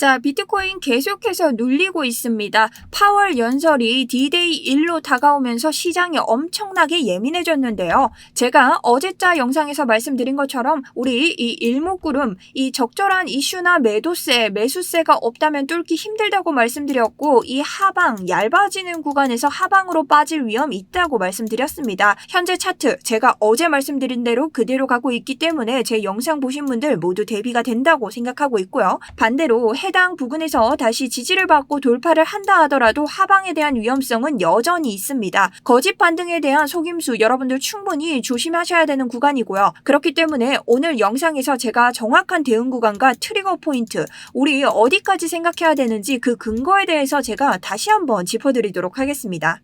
자, 비트코인 계속해서 눌리고 있습니다. 파월 연설이 D-Day 1로 다가오면서 시장이 엄청나게 예민해졌는데요. 제가 어제자 영상에서 말씀드린 것처럼 우리 이 일목구름, 이 적절한 이슈나 매도세, 매수세가 없다면 뚫기 힘들다고 말씀드렸고 이 하방, 얇아지는 구간에서 하방으로 빠질 위험 있다고 말씀드렸습니다. 현재 차트, 제가 어제 말씀드린 대로 그대로 가고 있기 때문에 제 영상 보신 분들 모두 대비가 된다고 생각하고 있고요. 반대로 해당 부근에서 다시 지지를 받고 돌파를 한다 하더라도 하방에 대한 위험성은 여전히 있습니다. 거짓 반등에 대한 속임수 여러분들 충분히 조심하셔야 되는 구간이고요. 그렇기 때문에 오늘 영상에서 제가 정확한 대응 구간과 트리거 포인트, 우리 어디까지 생각해야 되는지 그 근거에 대해서 제가 다시 한번 짚어드리도록 하겠습니다.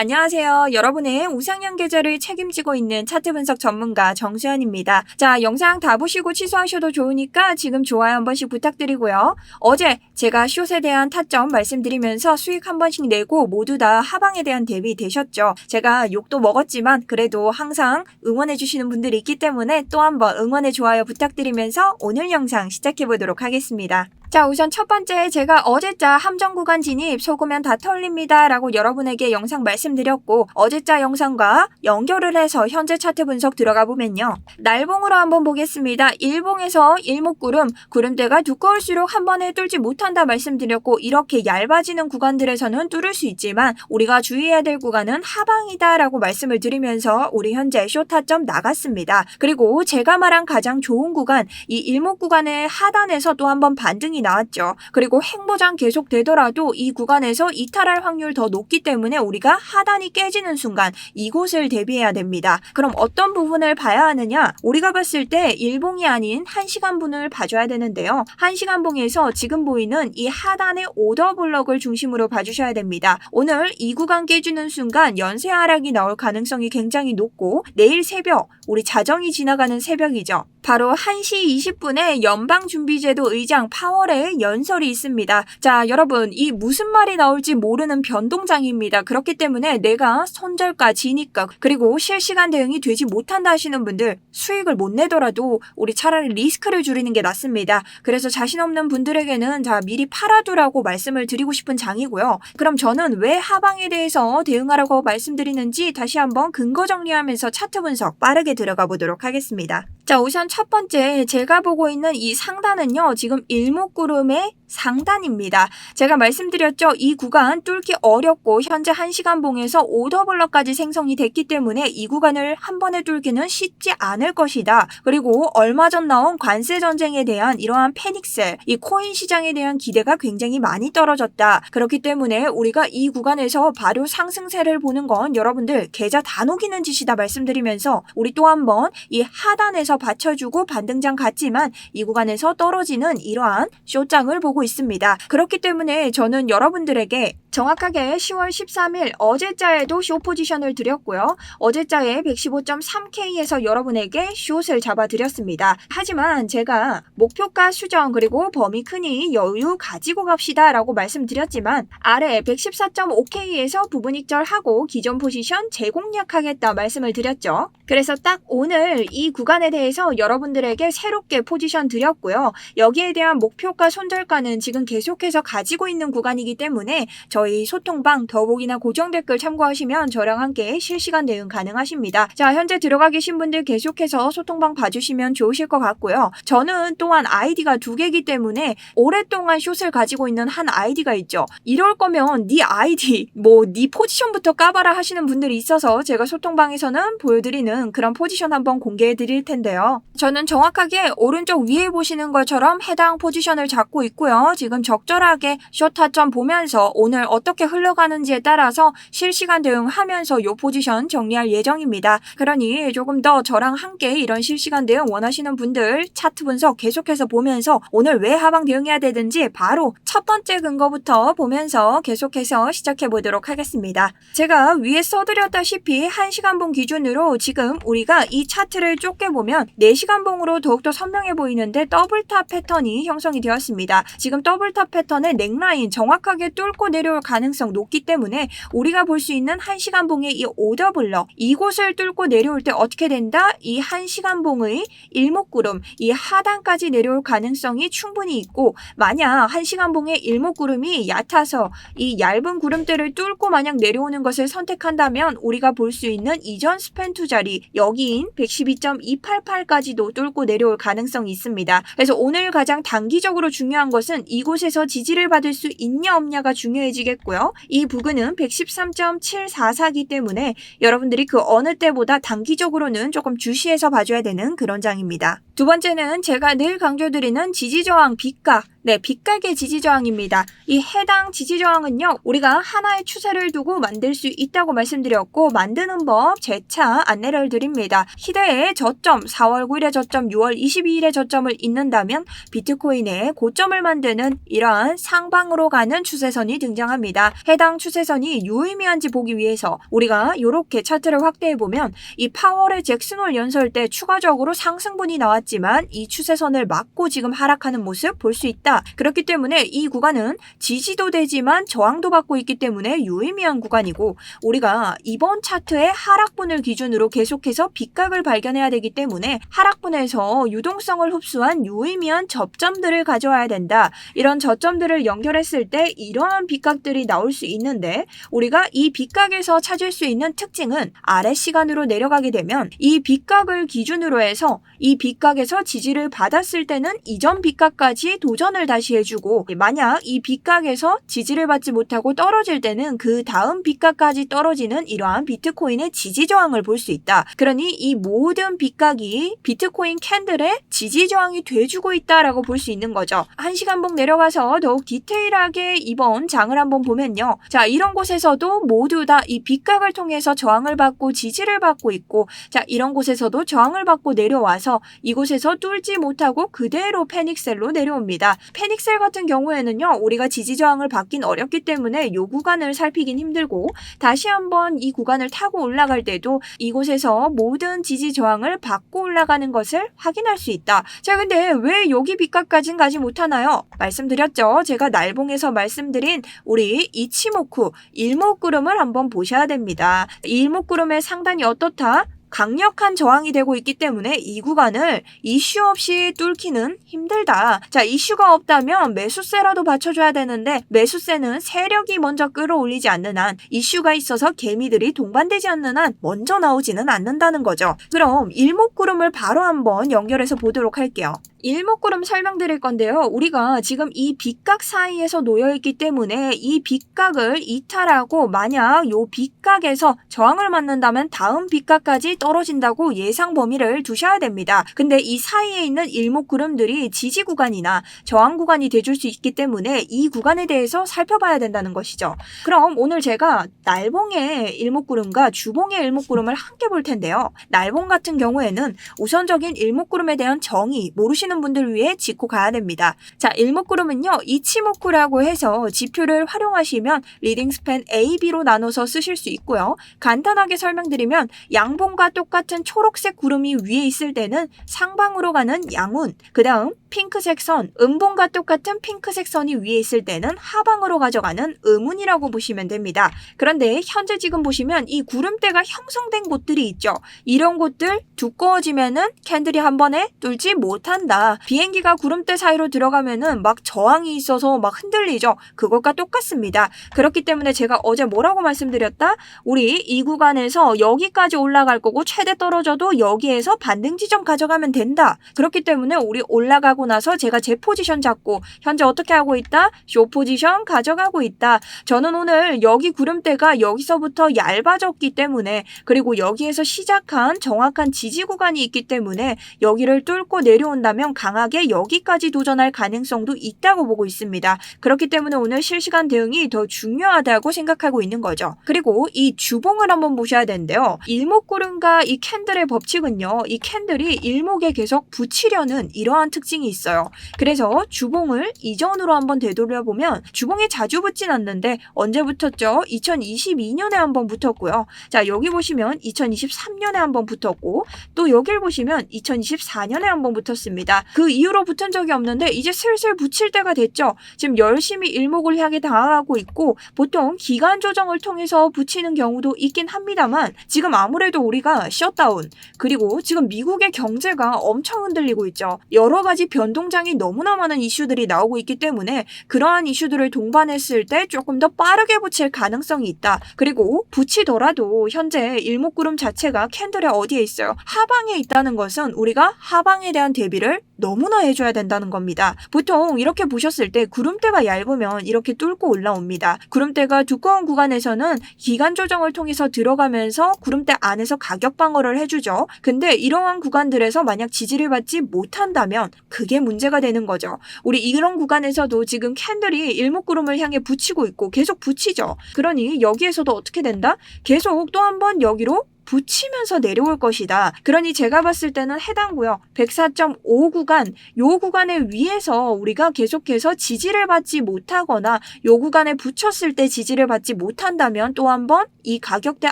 안녕하세요. 여러분의 우상향 계좌를 책임지고 있는 차트 분석 전문가 정수현입니다. 자, 영상 다 보시고 취소하셔도 좋으니까 지금 좋아요 한 번씩 부탁드리고요. 어제 제가 숏에 대한 타점 말씀드리면서 수익 한 번씩 내고 모두 다 하방에 대한 대비 되셨죠. 제가 욕도 먹었지만 그래도 항상 응원해주시는 분들이 있기 때문에 또 한번 응원의 좋아요 부탁드리면서 오늘 영상 시작해 보도록 하겠습니다. 자, 우선 첫 번째 제가 어제자 함정 구간 진입 속으면 다 털립니다 라고 여러분에게 영상 말씀드렸고 어제자 영상과 연결을 해서 현재 차트 분석 들어가 보면요. 날봉으로 한번 보겠습니다. 일봉에서 일목구름, 구름대가 두꺼울수록 한 번에 뚫지 못한다 말씀드렸고 이렇게 얇아지는 구간들에서는 뚫을 수 있지만 우리가 주의해야 될 구간은 하방이다 라고 말씀을 드리면서 우리 현재 쇼타점 나갔습니다. 그리고 제가 말한 가장 좋은 구간 이 일목 구간의 하단에서 또 한번 반등이 나왔죠. 그리고 행보장 계속 되더라도 이 구간에서 이탈할 확률 더 높기 때문에 우리가 하단이 깨지는 순간 이곳을 대비해야 됩니다. 그럼 어떤 부분을 봐야 하느냐? 우리가 봤을 때 일봉이 아닌 1시간분을 봐줘야 되는데요. 1시간봉에서 지금 보이는 이 하단의 오더 블럭을 중심으로 봐주셔야 됩니다. 오늘 이 구간 깨주는 순간 연쇄 하락이 나올 가능성이 굉장히 높고 내일 새벽 우리 자정이 지나가는 새벽이죠. 바로 1시 20분에 연방준비제도 의장 파월의 연설이 있습니다. 자, 여러분, 이 무슨 말이 나올지 모르는 변동장입니다. 그렇기 때문에 내가 손절가, 지니까, 그리고 실시간 대응이 되지 못한다 하시는 분들 수익을 못 내더라도 우리 차라리 리스크를 줄이는 게 낫습니다. 그래서 자신 없는 분들에게는 자, 미리 팔아두라고 말씀을 드리고 싶은 장이고요. 그럼 저는 왜 하방에 대해서 대응하라고 말씀드리는지 다시 한번 근거 정리하면서 차트 분석 빠르게 들어가 보도록 하겠습니다. 자, 우선 첫 번째 제가 보고 있는 이 상단은요. 지금 일목구름의 상단입니다. 제가 말씀드렸죠. 이 구간 뚫기 어렵고 현재 1시간 봉에서 오더블럭까지 생성이 됐기 때문에 이 구간을 한 번에 뚫기는 쉽지 않을 것이다. 그리고 얼마 전 나온 관세 전쟁에 대한 이러한 패닉셀, 이 코인 시장에 대한 기대가 굉장히 많이 떨어졌다. 그렇기 때문에 우리가 이 구간에서 바로 상승세를 보는 건 여러분들 계좌 다 녹이는 짓이다 말씀드리면서 우리 또 한 번 이 하단에서 받쳐주고 반등장 같지만 이 구간에서 떨어지는 이러한 쇼장을 보고 있습니다. 그렇기 때문에 저는 여러분들에게 정확하게 10월 13일 어제자에도 쇼 포지션을 드렸고요. 어제자에 115.3K에서 여러분에게 숏을 잡아드렸습니다. 하지만 제가 목표가 수정 그리고 범위 크니 여유 가지고 갑시다 라고 말씀드렸지만 아래 114.5K에서 부분 익절하고 기존 포지션 재공략하겠다 말씀을 드렸죠. 그래서 딱 오늘 이 구간에 대해서 여러분들에게 새롭게 포지션 드렸고요. 여기에 대한 목표가 손절가는 지금 계속해서 가지고 있는 구간이기 때문에 저희 소통방 더보기나 고정 댓글 참고하시면 저랑 함께 실시간 대응 가능하십니다. 자, 현재 들어가 계신 분들 계속해서 소통방 봐주시면 좋으실 것 같고요. 저는 또한 아이디가 두 개이기 때문에 오랫동안 숏을 가지고 있는 한 아이디가 있죠. 이럴 거면 네 아이디, 뭐 네 포지션부터 까봐라 하시는 분들이 있어서 제가 소통방에서는 보여드리는 그런 포지션 한번 공개해 드릴 텐데요. 저는 정확하게 오른쪽 위에 보시는 것처럼 해당 포지션을 잡고 있고요. 지금 적절하게 쇼타점 보면서 오늘 어떻게 흘러가는지에 따라서 실시간 대응하면서 이 포지션 정리할 예정입니다. 그러니 조금 더 저랑 함께 이런 실시간 대응 원하시는 분들 차트 분석 계속해서 보면서 오늘 왜 하방 대응해야 되는지 바로 첫 번째 근거부터 보면서 계속해서 시작해 보도록 하겠습니다. 제가 위에 써드렸다시피 1시간봉 기준으로 지금 우리가 이 차트를 좁게 보면 4시간봉으로 더욱더 선명해 보이는데 더블탑 패턴이 형성이 되었습니다. 지금 더블탑 패턴의 넥라인 정확하게 뚫고 내려올 가능성 높기 때문에 우리가 볼 수 있는 한시간봉의 이 오더블럭 이곳을 뚫고 내려올 때 어떻게 된다? 이 한시간봉의 일목구름 이 하단까지 내려올 가능성이 충분히 있고 만약 한시간봉의 일목구름이 얕아서 이 얇은 구름대를 뚫고 만약 내려오는 것을 선택한다면 우리가 볼 수 있는 이전 스팬 투 자리 여기인 112.288까지도 뚫고 내려올 가능성이 있습니다. 그래서 오늘 가장 단기적으로 중요한 것은 이곳에서 지지를 받을 수 있냐 없냐가 중요해지겠 고요. 이 부근은 113.744기 때문에 여러분들이 그 어느 때보다 단기적으로는 조금 주시해서 봐줘야 되는 그런 장입니다. 두 번째는 제가 늘 강조드리는 지지저항 빗각 네, 빗각의 지지저항입니다. 이 해당 지지저항은요, 우리가 하나의 추세를 두고 만들 수 있다고 말씀드렸고, 만드는 법 재차 안내를 드립니다. 희대의 저점, 4월 9일의 저점, 6월 22일의 저점을 잇는다면, 비트코인의 고점을 만드는 이러한 상방으로 가는 추세선이 등장합니다. 해당 추세선이 유의미한지 보기 위해서 우리가 이렇게 차트를 확대해보면, 이 파월의 잭슨홀 연설 때 추가적으로 상승분이 나왔 지만, 이 추세선을 막고 지금 하락하는 모습 볼 수 있다. 그렇기 때문에 이 구간은 지지도 되지만 저항도 받고 있기 때문에 유의미한 구간이고 우리가 이번 차트의 하락분을 기준으로 계속해서 빗각을 발견해야 되기 때문에 하락분에서 유동성을 흡수한 유의미한 접점들을 가져와야 된다. 이런 저점들을 연결했을 때 이러한 빗각들이 나올 수 있는데 우리가 이 빗각에서 찾을 수 있는 특징은 아래 시간으로 내려가게 되면 이 빗각을 기준으로 해서 이 빗각 에서 지지를 받았을 때는 이전 빗각까지 도전을 다시 해주고 만약 이 빗각에서 지지를 받지 못하고 떨어질 때는 그 다음 빗각까지 떨어지는 이러한 비트코인의 지지 저항을 볼 수 있다. 그러니 이 모든 빗각이 비트코인 캔들의 지지 저항이 돼주고 있다라고 볼 수 있는 거죠. 한 시간 봉 내려가서 더욱 디테일하게 이번 장을 한번 보면요. 자 이런 곳에서도 모두 다 이 빗각을 통해서 저항을 받고 지지를 받고 있고 자 이런 곳에서도 저항을 받고 내려와서 이곳 에서 뚫지 못하고 그대로 패닉셀로 내려옵니다. 패닉셀 같은 경우에는요, 우리가 지지 저항을 받긴 어렵기 때문에 이 구간을 살피긴 힘들고 다시 한번 이 구간을 타고 올라갈 때도 이곳에서 모든 지지 저항을 받고 올라가는 것을 확인할 수 있다. 자, 근데 왜 여기 빗각까진 가지 못하나요? 말씀드렸죠. 제가 날봉에서 말씀드린 우리 이치모쿠 일목구름을 한번 보셔야 됩니다. 일목구름의 상단이 어떻다? 강력한 저항이 되고 있기 때문에 이 구간을 이슈 없이 뚫기는 힘들다. 자, 이슈가 없다면 매수세라도 받쳐줘야 되는데 매수세는 세력이 먼저 끌어올리지 않는 한 이슈가 있어서 개미들이 동반되지 않는 한 먼저 나오지는 않는다는 거죠. 그럼 일목구름을 바로 한번 연결해서 보도록 할게요. 일목구름 설명드릴 건데요. 우리가 지금 이 빗각 사이에서 놓여 있기 때문에 이 빗각을 이탈하고 만약 요 빗각에서 저항을 맞는다면 다음 빗각까지 떨어진다고 예상 범위를 두셔야 됩니다. 근데 이 사이에 있는 일목 구름들이 지지 구간이나 저항 구간이 돼줄 수 있기 때문에 이 구간에 대해서 살펴봐야 된다는 것이죠. 그럼 오늘 제가 날봉의 일목구름과 주봉의 일목구름을 함께 볼 텐데요. 날봉 같은 경우에는 우선적인 일목구름에 대한 정의 모르시는 분들 위해 짚고 가야 됩니다. 자, 일목구름은요, 이치모쿠라고 해서 지표를 활용하시면 리딩 스팬 A, B로 나눠서 쓰실 수 있고요. 간단하게 설명드리면 양봉과 똑같은 초록색 구름이 위에 있을 때는 상방으로 가는 양운, 그 다음 핑크색 선, 음봉과 똑같은 핑크색 선이 위에 있을 때는 하방으로 가져가는 음운이라고 보시면 됩니다. 그런데 현재 지금 보시면 이 구름대가 형성된 곳들이 있죠. 이런 곳들 두꺼워지면은 캔들이 한 번에 뚫지 못한다. 비행기가 구름대 사이로 들어가면은 막 저항이 있어서 막 흔들리죠. 그것과 똑같습니다. 그렇기 때문에 제가 어제 뭐라고 말씀드렸다? 우리 이 구간에서 여기까지 올라갈 거고 최대 떨어져도 여기에서 반등 지점 가져가면 된다. 그렇기 때문에 우리 올라가 고 나서 제가 제 포지션 잡고 현재 어떻게 하고 있다? 쇼 포지션 가져가고 있다. 저는 오늘 여기 구름대가 여기서부터 얇아졌기 때문에 그리고 여기에서 시작한 정확한 지지 구간이 있기 때문에 여기를 뚫고 내려온다면 강하게 여기까지 도전할 가능성도 있다고 보고 있습니다. 그렇기 때문에 오늘 실시간 대응이 더 중요하다고 생각하고 있는 거죠. 그리고 이 주봉을 한번 보셔야 되는데요. 일목구름과 이 캔들의 법칙은요. 이 캔들이 일목에 계속 붙이려는 이러한 특징이 있어요. 그래서 주봉을 이전으로 한번 되돌려보면 주봉에 자주 붙진 않는데 언제 붙었죠? 2022년에 한번 붙었고요. 자, 여기 보시면 2023년에 한번 붙었고 또 여길 보시면 2024년에 한번 붙었습니다. 그 이후로 붙은 적이 없는데 이제 슬슬 붙일 때가 됐죠. 지금 열심히 일목을 향해 다가가고 있고 보통 기간 조정을 통해서 붙이는 경우도 있긴 합니다만 지금 아무래도 우리가 셧다운 그리고 지금 미국의 경제가 엄청 흔들리고 있죠. 여러 가지 변동장이 너무나 많은 이슈들이 나오고 있기 때문에 그러한 이슈들을 동반했을 때 조금 더 빠르게 붙일 가능성이 있다. 그리고 붙이더라도 현재 일목구름 자체가 캔들의 어디에 있어요? 하방에 있다는 것은 우리가 하방에 대한 대비를 너무나 해줘야 된다는 겁니다. 보통 이렇게 보셨을 때 구름대가 얇으면 이렇게 뚫고 올라옵니다. 구름대가 두꺼운 구간에서는 기간 조정을 통해서 들어가면서 구름대 안에서 가격 방어를 해주죠. 근데 이러한 구간들에서 만약 지지를 받지 못한다면 그게 문제가 되는 거죠. 우리 이런 구간에서도 지금 캔들이 일목구름을 향해 붙이고 있고 계속 붙이죠. 그러니 여기에서도 어떻게 된다? 계속 또 한 번 여기로 붙이면서 내려올 것이다. 그러니 제가 봤을 때는 해당구요. 104.5 구간, 요 구간에 위에서 우리가 계속해서 지지를 받지 못하거나 요 구간에 붙였을 때 지지를 받지 못한다면 또 한번 이 가격대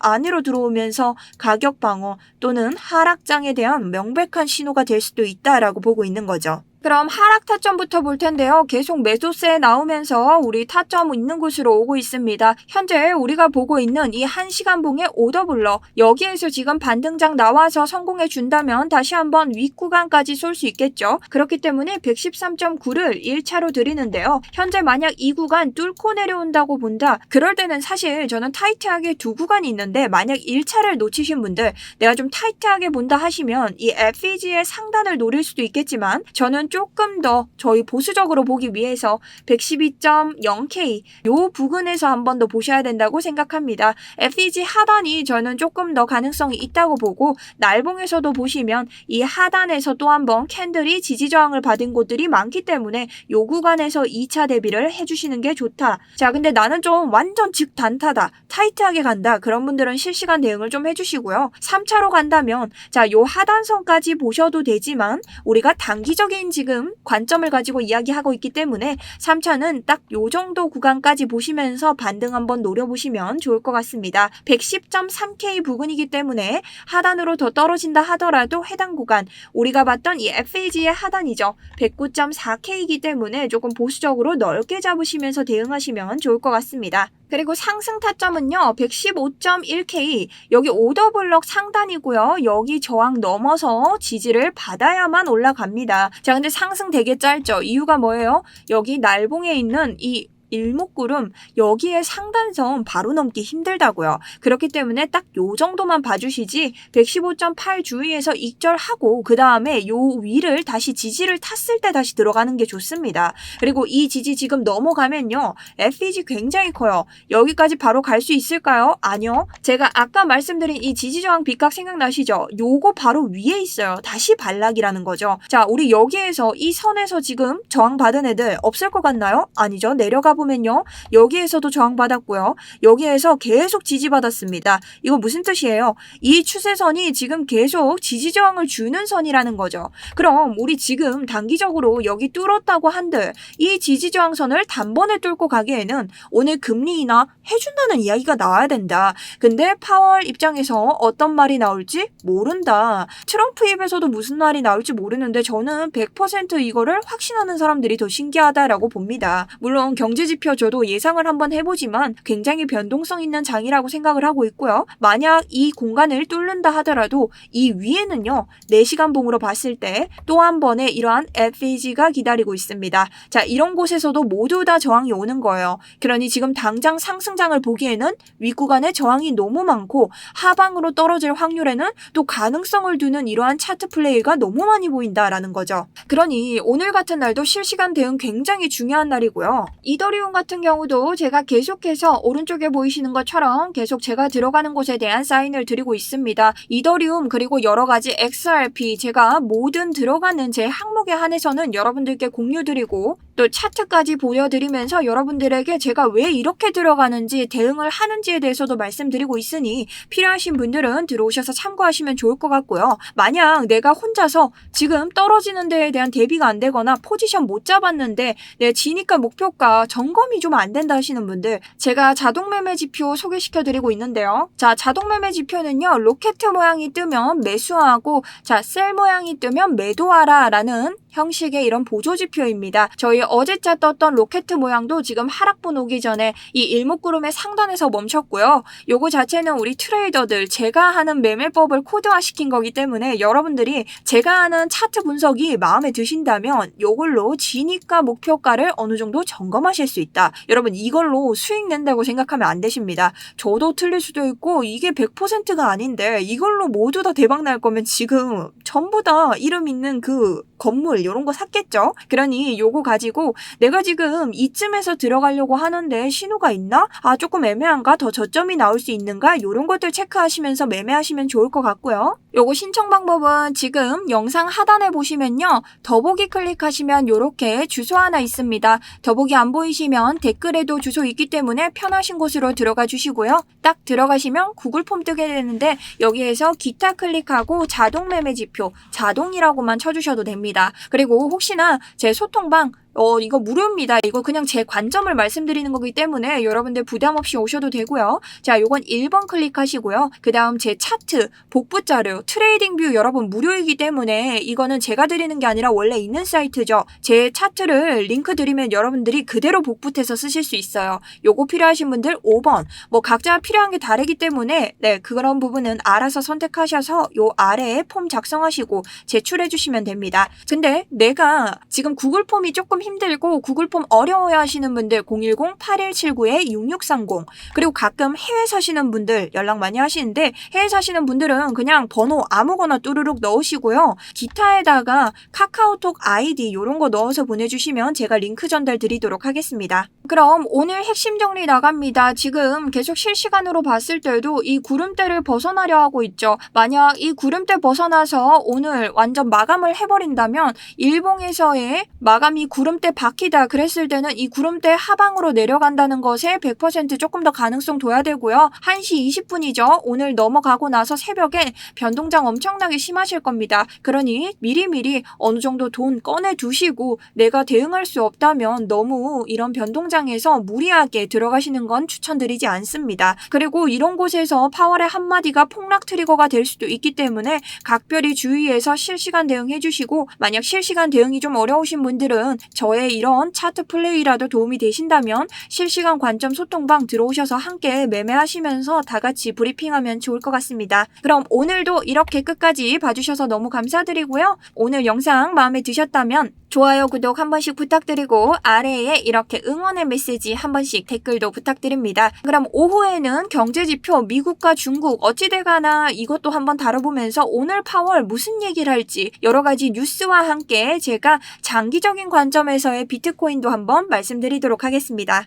안으로 들어오면서 가격 방어 또는 하락장에 대한 명백한 신호가 될 수도 있다라고 보고 있는 거죠. 그럼 하락 타점부터 볼 텐데요. 계속 매도세 나오면서 우리 타점 있는 곳으로 오고 있습니다. 현재 우리가 보고 있는 이 1시간 봉의 오더블러 여기에서 지금 반등장 나와서 성공해 준다면 다시 한번 윗구간까지 쏠 수 있겠죠. 그렇기 때문에 113.9를 1차로 드리는데요. 현재 만약 이 구간 뚫고 내려온다고 본다. 그럴 때는 사실 저는 타이트하게 두 구간이 있는데 만약 1차를 놓치신 분들 내가 좀 타이트하게 본다 하시면 이 FEG의 상단을 노릴 수도 있겠지만 저는 조금 더 저희 보수적으로 보기 위해서 112.0K 요 부근에서 한 번 더 보셔야 된다고 생각합니다. FEG 하단이 저는 조금 더 가능성이 있다고 보고 날봉에서도 보시면 이 하단에서 또 한 번 캔들이 지지 저항을 받은 곳들이 많기 때문에 요 구간에서 2차 대비를 해주시는 게 좋다. 자 근데 나는 좀 완전 즉단타다. 타이트하게 간다. 그런 분들은 실시간 대응을 좀 해주시고요. 3차로 간다면 자 요 하단선까지 보셔도 되지만 우리가 단기적인 지금 관점을 가지고 이야기하고 있기 때문에 3차는 딱 요 정도 구간까지 보시면서 반등 한번 노려보시면 좋을 것 같습니다. 110.3K 부근이기 때문에 하단으로 더 떨어진다 하더라도 해당 구간 우리가 봤던 이 FAG의 하단이죠. 109.4K이기 때문에 조금 보수적으로 넓게 잡으시면서 대응하시면 좋을 것 같습니다. 그리고 상승 타점은요, 115.1K. 여기 오더블럭 상단이고요. 여기 저항 넘어서 지지를 받아야만 올라갑니다. 자, 근데 상승 되게 짧죠? 이유가 뭐예요? 여기 날봉에 있는 이 일목구름 여기에 상단선 바로 넘기 힘들다고요. 그렇기 때문에 딱 요 정도만 봐주시지 115.8 주위에서 익절하고 그 다음에 요 위를 다시 지지를 탔을 때 다시 들어가는 게 좋습니다. 그리고 이 지지 지금 넘어가면요 FEG 굉장히 커요. 여기까지 바로 갈 수 있을까요? 아니요. 제가 아까 말씀드린 이 지지 저항 빗각 생각나시죠? 요거 바로 위에 있어요. 다시 반락이라는 거죠. 자 우리 여기에서 이 선에서 지금 저항 받은 애들 없을 것 같나요? 아니죠. 내려가 보면 요. 여기에서도 저항받았고요. 여기에서 계속 지지받았습니다. 이거 무슨 뜻이에요? 이 추세선이 지금 계속 지지 저항을 주는 선이라는 거죠. 그럼 우리 지금 단기적으로 여기 뚫었다고 한들 이 지지 저항선을 단번에 뚫고 가기에는 오늘 금리 인하 해준다는 이야기가 나와야 된다. 근데 파월 입장에서 어떤 말이 나올지 모른다. 트럼프 입에서도 무슨 말이 나올지 모르는데 저는 100% 이거를 확신하는 사람들이 더 신기하다라고 봅니다. 물론 경제 지표 저도 예상을 한번 해보지만 굉장히 변동성 있는 장이라고 생각을 하고 있고요. 만약 이 공간을 뚫는다 하더라도 이 위에는요. 4시간 봉으로 봤을 때 또 한 번의 이러한 FEG가 기다리고 있습니다. 자 이런 곳에서도 모두 다 저항이 오는 거예요. 그러니 지금 당장 상승장을 보기에는 윗구간에 저항이 너무 많고 하방으로 떨어질 확률에는 또 가능성을 두는 이러한 차트 플레이가 너무 많이 보인다라는 거죠. 그러니 오늘 같은 날도 실시간 대응 굉장히 중요한 날이고요. 이더리 이더리움 같은 경우도 제가 계속해서 오른쪽에 보이시는 것처럼 계속 제가 들어가는 곳에 대한 사인을 드리고 있습니다. 이더리움 그리고 여러 가지 XRP 제가 모든 들어가는 제 항목에 한해서는 여러분들께 공유드리고 또 차트까지 보여드리면서 여러분들에게 제가 왜 이렇게 들어가는지 대응을 하는지에 대해서도 말씀드리고 있으니 필요하신 분들은 들어오셔서 참고하시면 좋을 것 같고요. 만약 내가 혼자서 지금 떨어지는 데에 대한 대비가 안 되거나 포지션 못 잡았는데 내 지니까 목표가 점검이 좀 안 된다 하시는 분들 제가 자동 매매 지표 소개시켜 드리고 있는데요. 자, 자동 매매 지표는요. 로켓 모양이 뜨면 매수하고 자, 셀 모양이 뜨면 매도하라라는 형식의 이런 보조 지표입니다. 저희 어제자 떴던 로켓 모양도 지금 하락분 오기 전에 이 일목구름의 상단에서 멈췄고요. 요거 자체는 우리 트레이더들 제가 하는 매매법을 코드화 시킨 거기 때문에 여러분들이 제가 하는 차트 분석이 마음에 드신다면 요걸로 진입가 목표가를 어느 정도 점검하실 수 있다. 여러분 이걸로 수익 낸다고 생각하면 안 되십니다. 저도 틀릴 수도 있고 이게 100%가 아닌데 이걸로 모두 다 대박 날 거면 지금 전부 다 이름 있는 그 건물 이런 거 샀겠죠? 그러니 요거 가지고 내가 지금 이쯤에서 들어가려고 하는데 신호가 있나? 아 조금 애매한가? 더 저점이 나올 수 있는가? 요런 것들 체크하시면서 매매하시면 좋을 것 같고요. 요거 신청 방법은 지금 영상 하단에 보시면요. 더보기 클릭하시면 요렇게 주소 하나 있습니다. 더보기 안 보이시면 댓글에도 주소 있기 때문에 편하신 곳으로 들어가 주시고요. 딱 들어가시면 구글 폼 뜨게 되는데 여기에서 기타 클릭하고 자동 매매 지표 자동이라고만 쳐주셔도 됩니다. 그리고 혹시나 제 소통방 어, 이거 무료입니다. 이거 그냥 제 관점을 말씀드리는 거기 때문에 여러분들 부담 없이 오셔도 되고요. 자, 요건 1번 클릭하시고요. 그 다음 제 차트, 복부 자료, 트레이딩 뷰 여러분 무료이기 때문에 이거는 제가 드리는 게 아니라 원래 있는 사이트죠. 제 차트를 링크 드리면 여러분들이 그대로 복붙해서 쓰실 수 있어요. 요거 필요하신 분들 5번. 뭐 각자 필요한 게 다르기 때문에 네, 그런 부분은 알아서 선택하셔서 요 아래에 폼 작성하시고 제출해 주시면 됩니다. 근데 내가 지금 구글 폼이 조금 힘들고 구글 폼 어려워야 하시는 분들 010-8179-6630 그리고 가끔 해외 사시는 분들 연락 많이 하시는데 해외 사시는 분들은 그냥 번호 아무거나 뚜루룩 넣으시고요. 기타에다가 카카오톡 아이디 이런 거 넣어서 보내주시면 제가 링크 전달 드리도록 하겠습니다. 그럼 오늘 핵심 정리 나갑니다. 지금 계속 실시간으로 봤을 때도 이 구름대를 벗어나려 하고 있죠. 만약 이 구름대 벗어나서 오늘 완전 마감을 해버린다면 일봉에서의 마감이 구름 대 바퀴다 그랬을 때는 이 구름대 하방으로 내려간다는 것에 100% 조금 더 가능성 둬야 되고요. 1시 20분이죠. 오늘 넘어가고 나서 새벽에 변동장 엄청나게 심하실 겁니다. 그러니 미리미리 어느 정도 돈 꺼내 두시고 내가 대응할 수 없다면 너무 이런 변동장에서 무리하게 들어가시는 건 추천드리지 않습니다. 그리고 이런 곳에서 파월의 한마디가 폭락 트리거가 될 수도 있기 때문에 각별히 주의해서 실시간 대응해 주시고 만약 실시간 대응이 좀 어려우신 분들은 저의 이런 차트 플레이라도 도움이 되신다면 실시간 관점 소통방 들어오셔서 함께 매매하시면서 다 같이 브리핑하면 좋을 것 같습니다. 그럼 오늘도 이렇게 끝까지 봐주셔서 너무 감사드리고요. 오늘 영상 마음에 드셨다면 좋아요, 구독 한 번씩 부탁드리고 아래에 이렇게 응원의 메시지 한 번씩 댓글도 부탁드립니다. 그럼 오후에는 경제지표 미국과 중국 어찌돼가나 이것도 한번 다뤄보면서 오늘 파월 무슨 얘기를 할지 여러 가지 뉴스와 함께 제가 장기적인 관점에 서의 비트코인도 한번 말씀드리도록 하겠습니다.